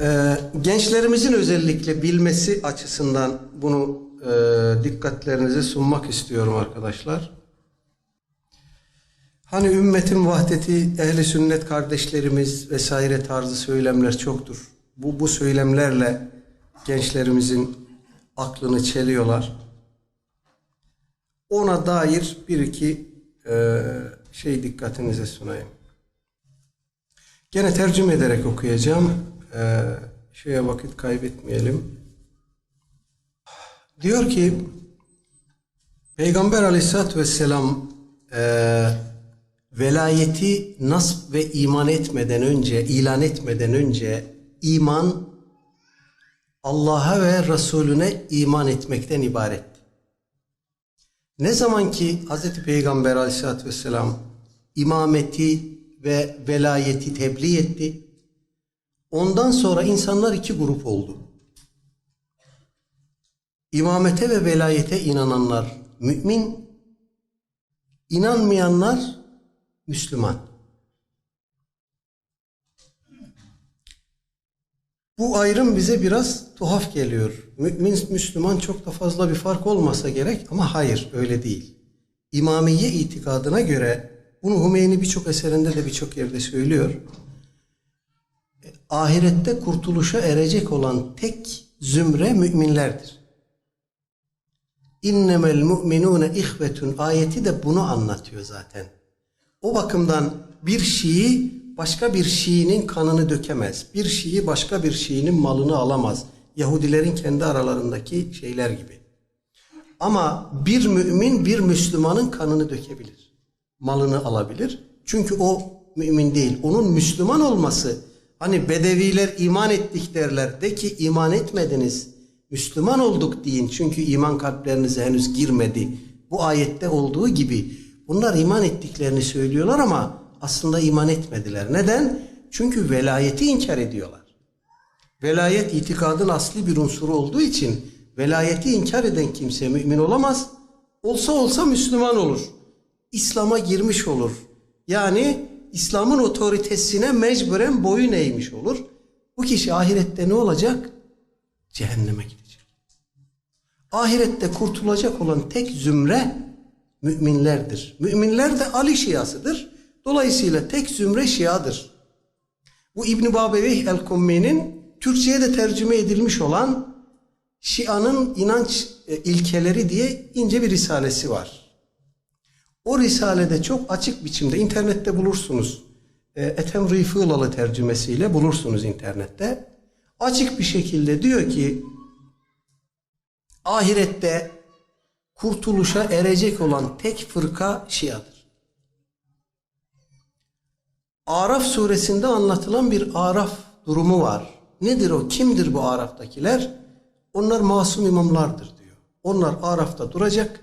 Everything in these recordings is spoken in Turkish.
Ee, gençlerimizin özellikle bilmesi açısından bunu e, dikkatlerinize sunmak istiyorum arkadaşlar. Hani ümmetin vahdeti, ehli sünnet kardeşlerimiz vesaire tarzı söylemler çoktur. Bu, bu söylemlerle gençlerimizin aklını çeliyorlar. Ona dair bir iki e, şey dikkatinize sunayım. Gene tercüme ederek okuyacağım. Ee, şeye vakit kaybetmeyelim. Diyor ki Peygamber aleyhissalatü vesselam e, velayeti nasp ve iman etmeden önce, ilan etmeden önce iman Allah'a ve Resulüne iman etmekten ibaretti. Ne zaman ki Hz. Peygamber aleyhissalatü vesselam imameti ve velayeti tebliğ etti, ondan sonra insanlar iki grup oldu. İmamete ve velayete inananlar mümin, inanmayanlar Müslüman. Bu ayrım bize biraz tuhaf geliyor. Mümin, Müslüman çok da fazla bir fark olmasa gerek ama hayır öyle değil. İmamiye itikadına göre bunu Hümeyni birçok eserinde de birçok yerde söylüyor. Ahirette kurtuluşa erecek olan tek zümre müminlerdir. İnnemel mu'minune ihvetun ayeti de bunu anlatıyor zaten. O bakımdan bir Şii başka bir Şiinin kanını dökemez. Bir Şii başka bir Şiinin malını alamaz. Yahudilerin kendi aralarındaki şeyler gibi. Ama bir mümin bir Müslümanın kanını dökebilir. Malını alabilir. Çünkü o mümin değil. Onun Müslüman olması hani bedeviler iman ettik derler. De ki iman etmediniz. Müslüman olduk deyin. Çünkü iman kalplerinize henüz girmedi. Bu ayette olduğu gibi bunlar iman ettiklerini söylüyorlar ama aslında iman etmediler. Neden? Çünkü velayeti inkar ediyorlar. Velayet itikadın asli bir unsuru olduğu için velayeti inkar eden kimse mümin olamaz. Olsa olsa Müslüman olur. İslam'a girmiş olur. Yani İslam'ın otoritesine mecburen boyun eğmiş olur. Bu kişi ahirette ne olacak? Cehenneme gidecek. Ahirette kurtulacak olan tek zümre müminlerdir. Müminler de Ali Şiasıdır. Dolayısıyla tek zümre Şiadır. Bu İbn Babevih el-Kummi'nin Türkçe'ye de tercüme edilmiş olan Şia'nın inanç e, ilkeleri diye ince bir risalesi var. O risalede çok açık biçimde internette bulursunuz. E, Ethem Rifılalı tercümesiyle bulursunuz internette. Açık bir şekilde diyor ki ahirette kurtuluşa erecek olan tek fırka Şia'dır. Araf suresinde anlatılan bir Araf durumu var. Nedir o? Kimdir bu Araf'takiler? Onlar masum imamlardır diyor. Onlar Araf'ta duracak.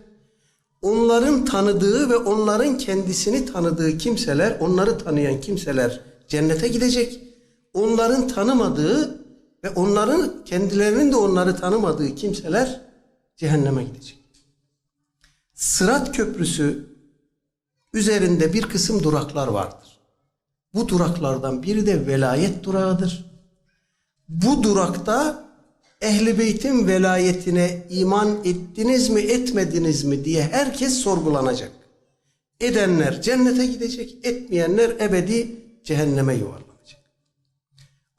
Onların tanıdığı ve onların kendisini tanıdığı kimseler, onları tanıyan kimseler cennete gidecek. Onların tanımadığı ve onların kendilerinin de onları tanımadığı kimseler cehenneme gidecek. Sırat köprüsü üzerinde bir kısım duraklar vardır. Bu duraklardan biri de velayet durağıdır. Bu durakta Ehli Beyt'in velayetine iman ettiniz mi etmediniz mi diye herkes sorgulanacak. Edenler cennete gidecek, etmeyenler ebedi cehenneme yuvarlanacak.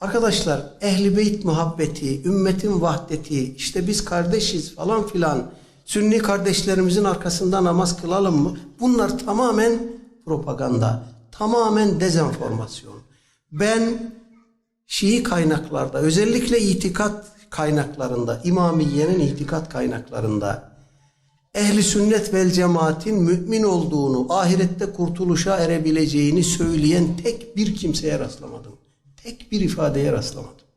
Arkadaşlar Ehli Beyt muhabbeti, ümmetin vahdeti, işte biz kardeşiz falan filan, Sünni kardeşlerimizin arkasında namaz kılalım mı? Bunlar tamamen propaganda, tamamen dezenformasyon. Ben Şii kaynaklarda, özellikle itikat kaynaklarında, İmamiye'nin itikat kaynaklarında ehli sünnet vel cemaatin mümin olduğunu, ahirette kurtuluşa erebileceğini söyleyen tek bir kimseye rastlamadım. Tek bir ifadeye rastlamadım.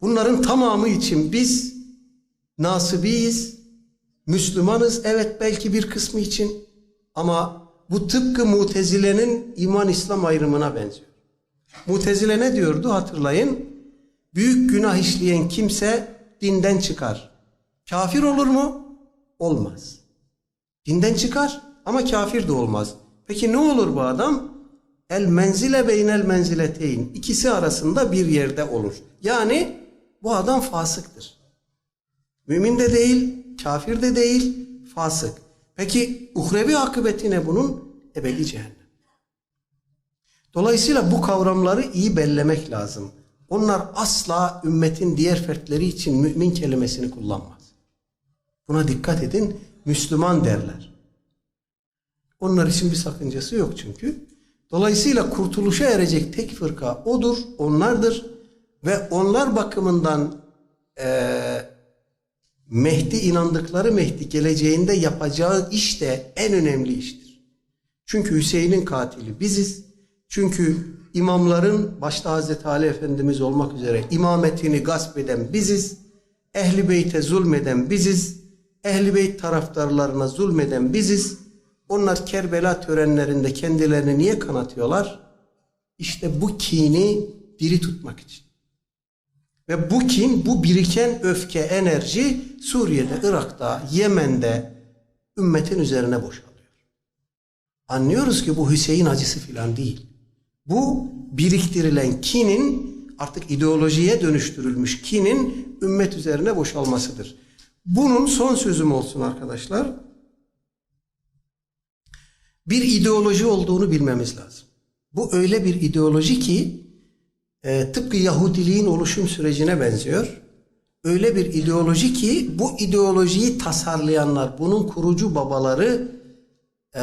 Bunların tamamı için biz nasibiyiz, Müslümanız evet belki bir kısmı için ama bu tıpkı mutezilenin iman İslam ayrımına benziyor. Mutezile ne diyordu hatırlayın? Büyük günah işleyen kimse dinden çıkar. Kafir olur mu? Olmaz. Dinden çıkar ama kafir de olmaz. Peki ne olur bu adam? el menzile beynel menzileteyn ikisi arasında bir yerde olur. Yani bu adam fasıktır. Mümin de değil, kafir de değil, fasık. Peki uhrevi akıbeti ne bunun? Ebedi cehennem. Dolayısıyla bu kavramları iyi bellemek lazım. Onlar asla ümmetin diğer fertleri için mümin kelimesini kullanmaz. Buna dikkat edin. Müslüman derler. Onlar için bir sakıncası yok çünkü. Dolayısıyla kurtuluşa erecek tek fırka odur, onlardır. Ve onlar bakımından eee Mehdi inandıkları Mehdi geleceğinde yapacağı iş de en önemli iştir. Çünkü Hüseyin'in katili biziz. Çünkü imamların başta Hazreti Ali Efendimiz olmak üzere imametini gasp eden biziz. Ehli beyte zulmeden biziz. Ehli beyt taraftarlarına zulmeden biziz. Onlar Kerbela törenlerinde kendilerini niye kanatıyorlar? İşte bu kini diri tutmak için. Ve bu kin, bu biriken öfke, enerji Suriye'de, Irak'ta, Yemen'de ümmetin üzerine boşalıyor. Anlıyoruz ki bu Hüseyin acısı filan değil. Bu biriktirilen kinin artık ideolojiye dönüştürülmüş kinin ümmet üzerine boşalmasıdır. Bunun son sözüm olsun arkadaşlar. Bir ideoloji olduğunu bilmemiz lazım. Bu öyle bir ideoloji ki e, tıpkı Yahudiliğin oluşum sürecine benziyor. Öyle bir ideoloji ki bu ideolojiyi tasarlayanlar, bunun kurucu babaları e,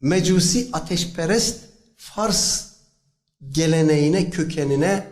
Mecusi ateşperest Fars geleneğine, kökenine